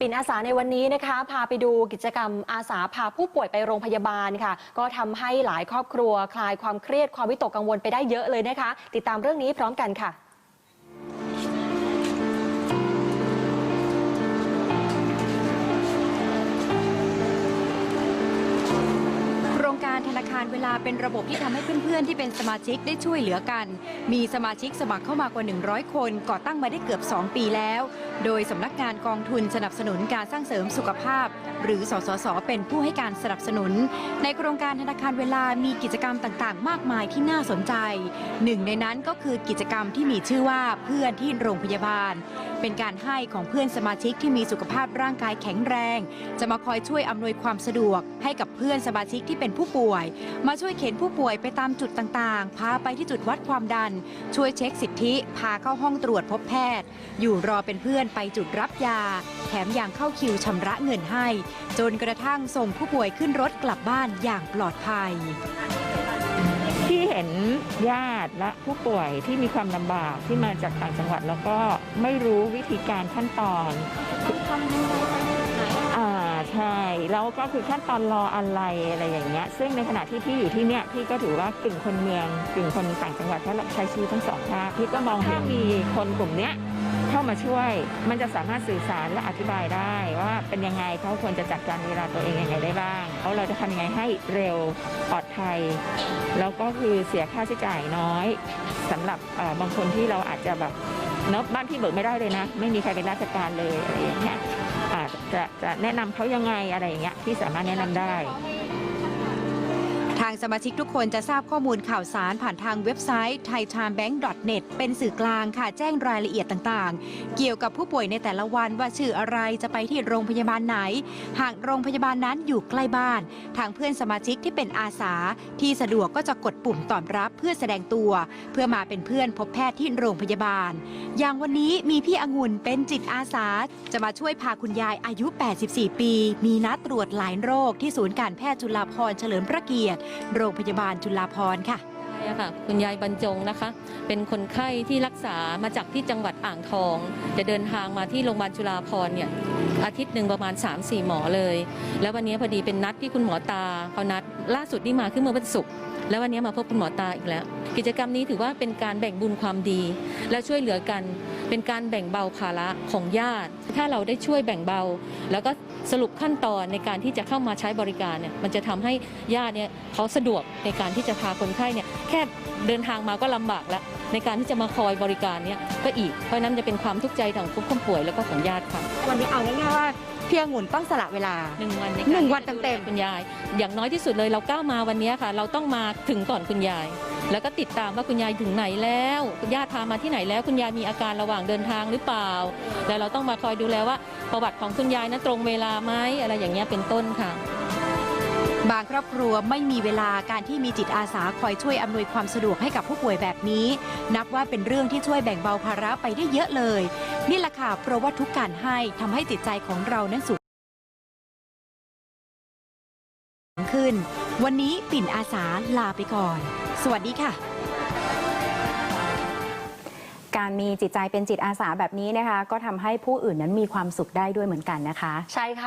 ปิ่นอาสาในวันนี้นะคะ พาไปดูกิจกรรมอาสาพาผู้ป่วยไปโรงพยาบาลค่ะ ก็ทำให้หลายครอบครัว คลายความเครียดความวิตกกังวลไปได้เยอะเลยนะคะ ติดตามเรื่องนี้พร้อมกันค่ะโครงการธนาคารเวลาเป็นระบบที่ทำให้เพื่อนๆ ที่เป็นสมาชิกได้ช่วยเหลือกัน มีสมาชิกสมัครเข้ามากว่า 100 คนก่อตั้งมาได้เกือบ 2 ปีแล้วโดยสำนักงานกองทุนสนับสนุนการสร้างเสริมสุขภาพ หรือสสส เป็นผู้ให้การสนับสนุน ในโครงการธนาคารเวลามีกิจกรรมต่างๆ มากมายที่น่าสนใจ หนึ่งในนั้นก็คือกิจกรรมที่มีชื่อว่าเพื่อนที่โรงพยาบาล เป็นการให้ของเพื่อนสมาชิกที่มีสุขภาพร่างกายแข็งแรง จะมาคอยช่วยอำนวยความสะดวก ให้กับเพื่อนสมาชิกที่เป็นผู้ป่วย มาช่วยเข็นผู้ป่วยไปตามจุดต่างๆ พาไปที่จุดวัดความดัน ช่วยเช็คสิทธิ พาเข้าห้องตรวจพบแพทย์ อยู่รอเป็นเพื่อนไปจุดรับยา แถมยังเข้าคิวชำระเงินให้ จนกระทั่งส่งผู้ป่วยขึ้นรถกลับบ้านอย่างปลอดภัย ที่เห็นญาติและผู้ป่วยที่มีความลำบากที่มาจากต่างจังหวัดแล้วก็ไม่รู้วิธีการขั้นตอนอ่าใช่แล้วก็คือขั้นตอนรออะไรอะไรอย่างเงี้ยซึ่งในขณะที่พี่อยู่ที่เนี้ยพี่ก็ถือว่ากึ่งคนเมืองกึ่งคนต่างจังหวัดเพราะเราใช้ชีวิตทั้งสองภาคพี่ก็มองถ้ามีคนกลุ่มเนี้ย เข้ามาช่วย มันจะสามารถสื่อสารและอธิบายได้ว่าเป็นยังไงเขาควรจะจัดการเวลาตัวเองยังไงได้บ้างแล้วเราจะทำยังไงให้เร็วปลอดภัย แล้วก็คือเสียค่าใช้จ่ายน้อยสำหรับบางคนที่เราอาจจะแบบเนอะบ้านที่เบิกไม่ได้เลยนะ ไม่มีใครเป็นราชการเลยอะไรอย่างเงี้ยอาจะจะแนะนำเขายังไงอะไรอย่างเงี้ยที่สามารถแนะนำได้างสมาชิกทุกคนจะทราบข้อมูลข่าวสารผ่านทางเว็บไซต์ thaitimbank.net เป็นสื่อกลางค่ะแจ้งรายละเอียดต่างๆ เกี่ยวกับผู้ป่วยในแต่ละวันว่าชื่ออะไรจะไปที่โรงพยาบาลไหน หากโรงพยาบาลนั้นอยู่ใกล้บ้าน ทางเพื่อนสมาชิกที่เป็นอาสา ที่สะดวกก็จะกดปุ่มตอบรับเพื่อแสดงตัว เพื่อมาเป็นเพื่อนพบแพทย์ที่โรงพยาบาล อย่างวันนี้มีพี่องุ่นเป็นจิตอาสา จะมาช่วยพาคุณยายอายุ 84 ปี มีนัดตรวจหลายโรคที่ศูนย์การแพทย์จุฬาภรณ์เฉลิมพระเกียรติโรงพยาบาลจุฬาภรณ์ค่ะ ใช่ค่ะคุณยายบรรจงนะคะ เป็นคนไข้ที่รักษามาจากที่จังหวัดอ่างทอง จะเดินทางมาที่โรงพยาบาลจุฬาภรณ์เนี่ยอาทิตย์หนึ่งประมาณ 3-4 หมอเลย แล้ววันนี้พอดีเป็นนัดที่คุณหมอตาเขานัดล่าสุดนี่มาขึ้นเมื่อวันศุกร์แล้ววันนี้มาพบคุณหมอตาอีกแล้ว กิจกรรมนี้ถือว่าเป็นการแบ่งบุญความดี และช่วยเหลือกัน เป็นการแบ่งเบาภาระของญาติ ถ้าเราได้ช่วยแบ่งเบา แล้วก็สรุปขั้นตอนในการที่จะเข้ามาใช้บริการเนี่ยมันจะทำให้ญาติเนี่ยเขาสะดวกในการที่จะพาคนไข้เนี่ยแค่เดินทางมาก็ลำบากแล้ว ในการที่จะมาคอยบริการเนี่ยก็อีกเพราะฉะนั้นจะเป็นความทุกข์ใจของผู้คนป่วยแล้วก็ของญาติค่ะวันนี้เอาง่ายๆว่าพี่องุ่นต้องสละเวลาหนึ่งวันในหนึ่การงวันที่จะดูเต็แลมๆคุณยาย อย่างน้อยที่สุดเลยเราก้าวมาวันนี้ค่ะ เราต้องมาถึงก่อนคุณยาย แล้วก็ติดตามว่าคุณยายถึงไหนแล้วญาติพามาที่ไหนแล้ว คุณยายมีอาการระหว่างเดินทางหรือเปล่า แล้วเราต้องมาคอยดูแลว่า ประวัติของคุณยายนั้นตรงเวลาไหมอะไรอย่างเงี้ยเป็นต้นค่ะ บางครอบครัวไม่มีเวลาการที่มีจิตอาสาคอยช่วยอำนวยความสะดวกให้กับผู้ป่วยแบบนี้ นับว่าเป็นเรื่องที่ช่วยแบ่งเบาภาระไปได้เยอะเลยนี่แหละค่ะเพราะว่าทุกการให้ทำให้จิตใจของเรานั้นสูงขึ้น วันนี้ปิ่นอาสาลาไปก่อน สวัสดีค่ะ การมีจิตใจเป็นจิตอาสาแบบนี้นะคะ ก็ทำให้ผู้อื่นนั้นมีความสุขได้ด้วยเหมือนกันนะคะ ใช่ค่ะ